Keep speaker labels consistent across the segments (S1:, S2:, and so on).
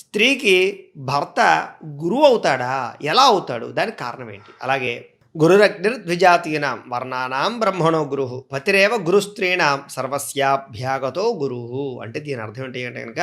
S1: స్త్రీకి భర్త గురువు అవుతాడా? ఎలా అవుతాడు? దానికి కారణం ఏంటి? అలాగే గురురగ్నిర్ద్విజాతీనాం వర్ణానాం బ్రహ్మణో గురు పతిరేవ గురుస్త్రీణాం సర్వస్యాభ్యాగతో గురువు అంటే దీని అర్థం ఏంటి అంటే కనుక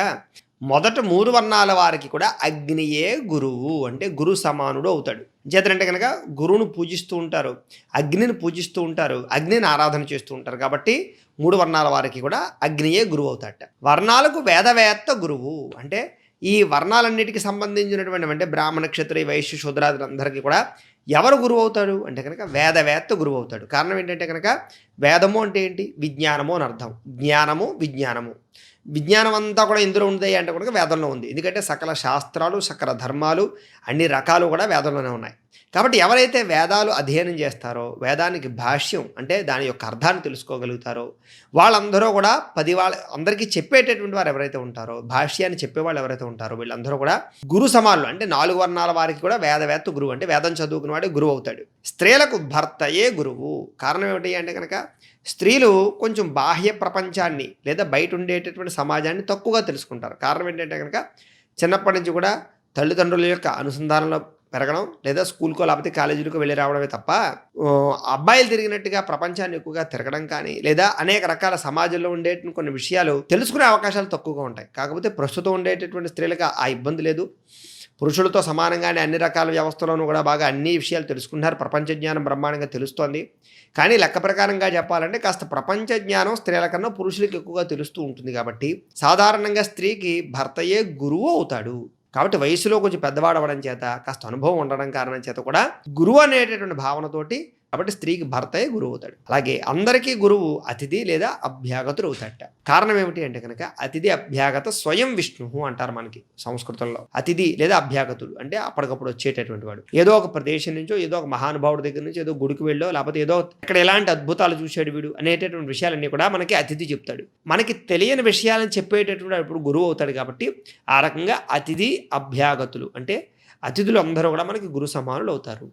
S1: మొదట మూడు వర్ణాల వారికి కూడా అగ్నియే గురువు అంటే గురు సమానుడు అవుతాడు. చేతనంటే కనుక గురువును పూజిస్తూ ఉంటారు అగ్నిని పూజిస్తూ ఉంటారు అగ్నిని ఆరాధన చేస్తూ ఉంటారు కాబట్టి మూడు వర్ణాల వారికి కూడా అగ్నియే గురువు అవుతాడట. వర్ణాలకు వేదవేత్త గురువు అంటే ఈ వర్ణాలన్నిటికీ సంబంధించినటువంటి అంటే బ్రాహ్మణ క్షత్రియ వైశ్య శూద్రాదులందరికీ కూడా ఎవరు గురువు అవుతాడు? అంటే కనుక వేదవేత్త గురువు అవుతాడు. కారణం ఏంటంటే కనుక వేదము అంటే ఏంటి? విజ్ఞానము అని అర్థం. జ్ఞానము విజ్ఞానము. విజ్ఞానం అంతా కూడా ఇందులో ఉంది అంటే కూడా వేదంలో ఉంది. ఎందుకంటే సకల శాస్త్రాలు సకల ధర్మాలు అన్ని రకాలు కూడా వేదంలోనే ఉన్నాయి. కాబట్టి ఎవరైతే వేదాలు అధ్యయనం చేస్తారో వేదానికి భాష్యం అంటే దాని యొక్క అర్థాన్ని తెలుసుకోగలుగుతారో వాళ్ళందరూ కూడా పది వాళ్ళ అందరికీ చెప్పేటటువంటి వారు ఎవరైతే ఉంటారో భాష్యాన్ని చెప్పేవాళ్ళు ఎవరైతే ఉంటారో వీళ్ళందరూ కూడా గురు సమానులు. అంటే నాలుగు వర్ణాల వారికి కూడా వేదవేత్త గురువు. అంటే వేదం చదువుకున్న వాడే గురువు అవుతాడు. స్త్రీలకు భర్తయే గురువు. కారణం ఏమిటి అంటే కనుక స్త్రీలు కొంచెం బాహ్య ప్రపంచాన్ని లేదా బయట ఉండేటటువంటి సమాజాన్ని తక్కువగా తెలుసుకుంటారు. కారణం ఏంటంటే కనుక చిన్నప్పటి నుంచి కూడా తల్లిదండ్రుల యొక్క అనుసంధానంలో పెరగడం లేదా స్కూల్కో లేకపోతే కాలేజీలకు వెళ్ళి రావడమే తప్ప అబ్బాయిలు తిరిగినట్టుగా ప్రపంచాన్ని ఎక్కువగా తిరగడం కానీ లేదా అనేక రకాల సమాజంలో ఉండే కొన్ని విషయాలు తెలుసుకునే అవకాశాలు తక్కువగా ఉంటాయి. కాకపోతే ప్రస్తుతం ఉండేటటువంటి స్త్రీలకు ఆ ఇబ్బంది లేదు. పురుషులతో సమానంగానే అన్ని రకాల వ్యవస్థలోనూ కూడా బాగా అన్ని విషయాలు తెలుసుకుంటున్నారు. ప్రపంచ జ్ఞానం బ్రహ్మాండంగా తెలుస్తోంది. కానీ లెక్క ప్రకారంగా చెప్పాలంటే కాస్త ప్రపంచ జ్ఞానం స్త్రీల కన్నా పురుషులకు ఎక్కువగా తెలుస్తూ ఉంటుంది కాబట్టి సాధారణంగా స్త్రీకి భర్తయే గురువు అవుతాడు. కాబట్టి వయసులో కొంచెం పెద్దవాడవడం చేత కాస్త అనుభవం ఉండడం కారణం చేత కూడా గురువు అనేటటువంటి భావనతోటి కాబట్టి స్త్రీకి భర్తయే గురువు అవుతాడు అలాగే అందరికీ గురువు అతిథి లేదా అభ్యాగతుడు అవుతాడట కారణం ఏమిటి అంటే కనుక అతిథి అభ్యాగత స్వయం విష్ణు అంటారు మనకి సంస్కృతంలో. అతిథి లేదా అభ్యాగతుడు అంటే అప్పటికప్పుడు వచ్చేటటువంటి వాడు. ఏదో ఒక ప్రదేశం నుంచో ఏదో ఒక మహానుభావుడి దగ్గర నుంచి ఏదో గుడికి వెళ్ళో లేకపోతే ఏదో ఇక్కడ ఎలాంటి అద్భుతాలు చూశాడు వీడు అనేటటువంటి విషయాలన్నీ కూడా మనకి అతిథి చెప్తాడు. మనకి తెలియని విషయాలను చెప్పేటటువంటి ఇప్పుడు గురువు అవుతాడు కాబట్టి ఆ రకంగా అతిథి అభ్యాగతులు అంటే అతిథులు అందరూ కూడా మనకి గురు సమానులు అవుతారు.